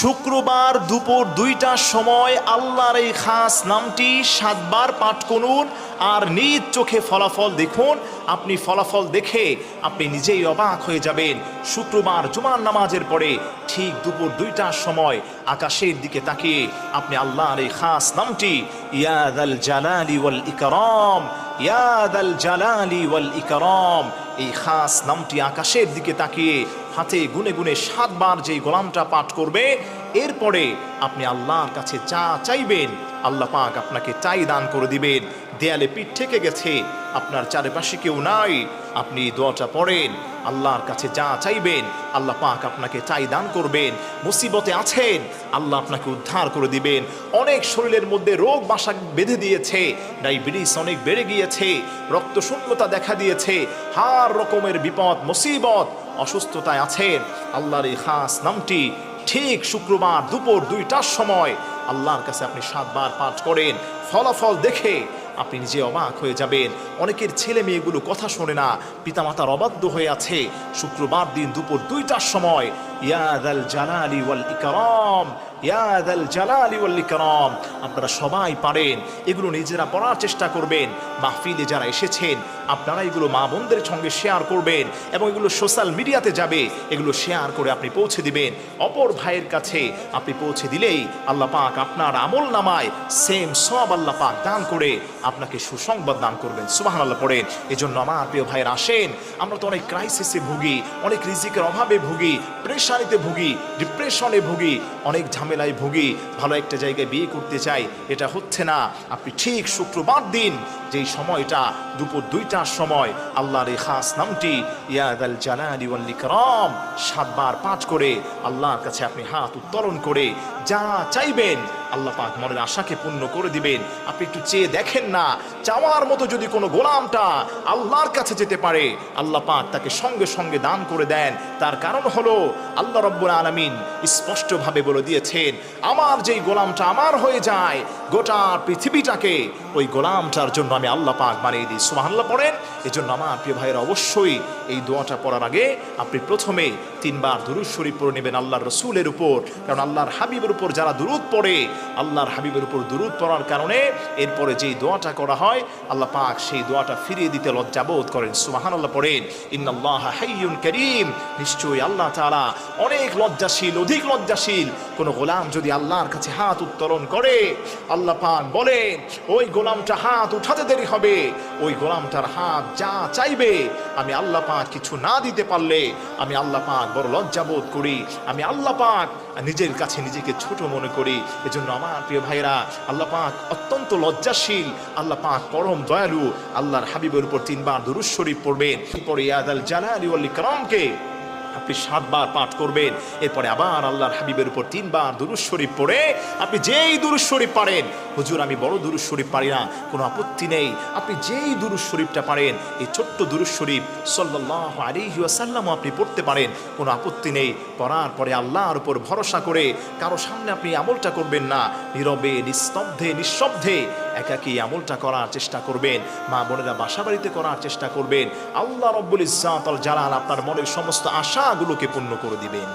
শুক্রবার দুপুর দুইটার সময় আল্লাহর এই খাস নামটি সাতবার পাঠ করুন আর নিজ চোখে ফলাফল দেখুন। আপনি ফলাফল দেখে আপনি নিজেই অবাক হয়ে যাবেন। শুক্রবার জুমার নামাজের পরে ঠিক দুপুর দুইটার সময় আকাশের দিকে তাকিয়ে আপনি আল্লাহর এই খাস নামটি ইয়াদ আল জালালি ওয়াল ইকরাম ইয়াদ আল জালালি ওয়াল ইকরাম, এই খাস নামটি আকাশের দিকে তাকিয়ে হাতে গুনে গুনে সাতবার যেই গোলামটা পাঠ করবে, এরপরে আপনি আল্লাহর কাছে যা চাইবেন, আল্লাহ পাক আপনাকে চাই দান করে দিবেন। দেয়ালে পিঠ থেকে গেছে, আপনার চারিপাশে কেউ নাই, আপনি দোয়াটা পড়েন, আল্লাহর কাছে যা চাইবেন, আল্লাহ পাক আপনাকে চাই দান করবেন। মুসিবতে আছেন, আল্লাহ আপনাকে উদ্ধার করে দিবেন। অনেক শরীরের মধ্যে রোগ বাসা বেঁধে দিয়েছে, ডায়াবেটিস অনেক বেড়ে গিয়েছে রক্ত শূন্যতা দেখা দিয়েছে, হার রকমের বিপদ, মুসিবত অসুস্থতায় আছেন আল্লাহর এই খাস নামটি ঠিক শুক্রবার দুপুর দুইটার সময় আল্লাহর কাছে আপনি সাতবার পাঠ করেন। ফলাফল দেখে আপনি নিজে অবাক হয়ে যাবেন। অনেকের ছেলে মেয়েগুলো কথা শোনে না, পিতামাতার অবাধ্য হয়ে আছে। শুক্রবার দিন দুপুর দুইটার সময় আপনারা সবাই পারেন, এগুলো নিজেরা পড়ার চেষ্টা করবেন। মাহফিলে যারা এসেছেন, আপনারা এগুলো মা বোনদের সঙ্গে শেয়ার করবেন এবং এগুলো সোশ্যাল মিডিয়াতে যাবে, এগুলো শেয়ার করে আপনি পৌঁছে দিবেন। অপর ভাইয়ের কাছে আপনি পৌঁছে দিলেই আল্লাহ পাক আপনার আমল নামায় সেম সব আল্লাহ পাক দান করে আপনাকে সুসংবাদ দান করবেন। সুবাহান আল্লাহ পড়েন। এই জন্য আমার প্রিয় ভাইয়ের, আসেন। আমরা তো অনেক ক্রাইসিসে ভুগি, অনেক রিজিকের অভাবে ভুগি প্রেশারিতে ভুগি ডিপ্রেশনে ভুগি, অনেক ঝামেলায় ভুগি, ভালো একটা জায়গায় বিয়ে করতে চাই, এটা হচ্ছে না। আপনি ঠিক শুক্রবার দিন যেই সময়টা, দুপুর দুইটার সময়, আল্লাহর এই খাস নামটি ইয়াদাল জালালি ওয়াল সাতবার পাঠ করে আল্লাহর কাছে আপনি হাত উত্তোলন করে যা চাইবেন আল্লাহ পাক মনের আশাকে পূর্ণ করে দিবেন। আপনি একটু চেয়ে দেখেন না, চাওয়ার মতো যদি কোনো গোলামটা আল্লাহর কাছে যেতে পারে, আল্লাহ পাক তাকে সঙ্গে সঙ্গে দান করে দেন। তার কারণ হলো, আল্লাহ রব্বুল আলমিন স্পষ্টভাবে বলে দিয়েছেন, আমার যেই গোলামটা আমার হয়ে যায়, গোটা পৃথিবীটাকে ওই গোলামটার জন্য আমি আল্লাহ পাক বানিয়ে দিই। সুমাহাল্লাহ পড়েন? এই জন্য আমার প্রিয় ভাইয়ের, অবশ্যই এই দোয়াটা পড়ার আগে আপনি প্রথমে তিনবার দুরুদ শরীফ পড়ে নেবেন আল্লাহর রসুলের উপর। কারণ আল্লাহর হাবিবের উপর যারা দুরুদ পড়ে আল্লাহর হাবিবের উপর দুরুদ পড়ার কারণে এরপরে যেই দোয়াটা করা হয়, আল্লাহ পাক সেই দোয়াটা ফিরিয়ে দিতে লজ্জাবোধ করেন। সুমাহান আল্লাহ পড়েন, ইন্নাল্লাহ হাইয়ুন করিম। নিশ্চয়ই আল্লাহ তাআলা অনেক লজ্জাশীল, অধিক লজ্জাশীল। কোন গোলাম যদি আল্লাহর কাছে হাত উত্তোলন করে, আল্লাহ পাক বলেন, ওই গোলামটা হাত উঠাতে দেরি হবে। ওই গোলামটার হাত যা চাইবে আমি আল্লাহ পাক কিছু না দিতে পারলে আমি আল্লাহ পাক বড় লজ্জাবোধ করি। আমি আল্লাহ পাক নিজের কাছে নিজেকে ছোট মনে করি। এজন্য আমার প্রিয় ভাইরা আল্লাহ পাক অত্যন্ত লজ্জাশীল, আল্লাহ পাক পরম দয়ালু, আল্লাহর হাবিবের উপর তিনবার দুরুশ্বরী পড়বেন। এরপরে ইয়াদাল জালালি ওয়াল ইকরামকে আপনি সাতবার পাঠ করবেন। এরপরে আবার আল্লাহর হাবিবের উপর তিনবার দুরুজ শরীফ পড়ে আপনি যেই দুরুজ শরীফ পারেন। হুজুর, আমি বড় দুরুজ শরীফ পারি না, কোনো আপত্তি নেই। আপনি যেই দুরুজ শরীফটা পারেন, এই ছোট্ট দুরুজ শরীফ সাল্লাহ আলিহি আসাল্লামও আপনি পড়তে পারেন, কোনো আপত্তি নেই। পড়ার পরে আল্লাহর উপর ভরসা করে কারও সামনে আপনি আমলটা করবেন না। নীরবে, নিস্তব্ধে, নিঃশব্দে একাকি আমলটা করার চেষ্টা করবেন, মা বোনেরা বাসা বাড়িতে করার চেষ্টা করবেন। আল্লাহ রব্বুল ইসাতল জালাল আপনার মনের সমস্ত আশাগুলোকে পূর্ণ করে দিবেন।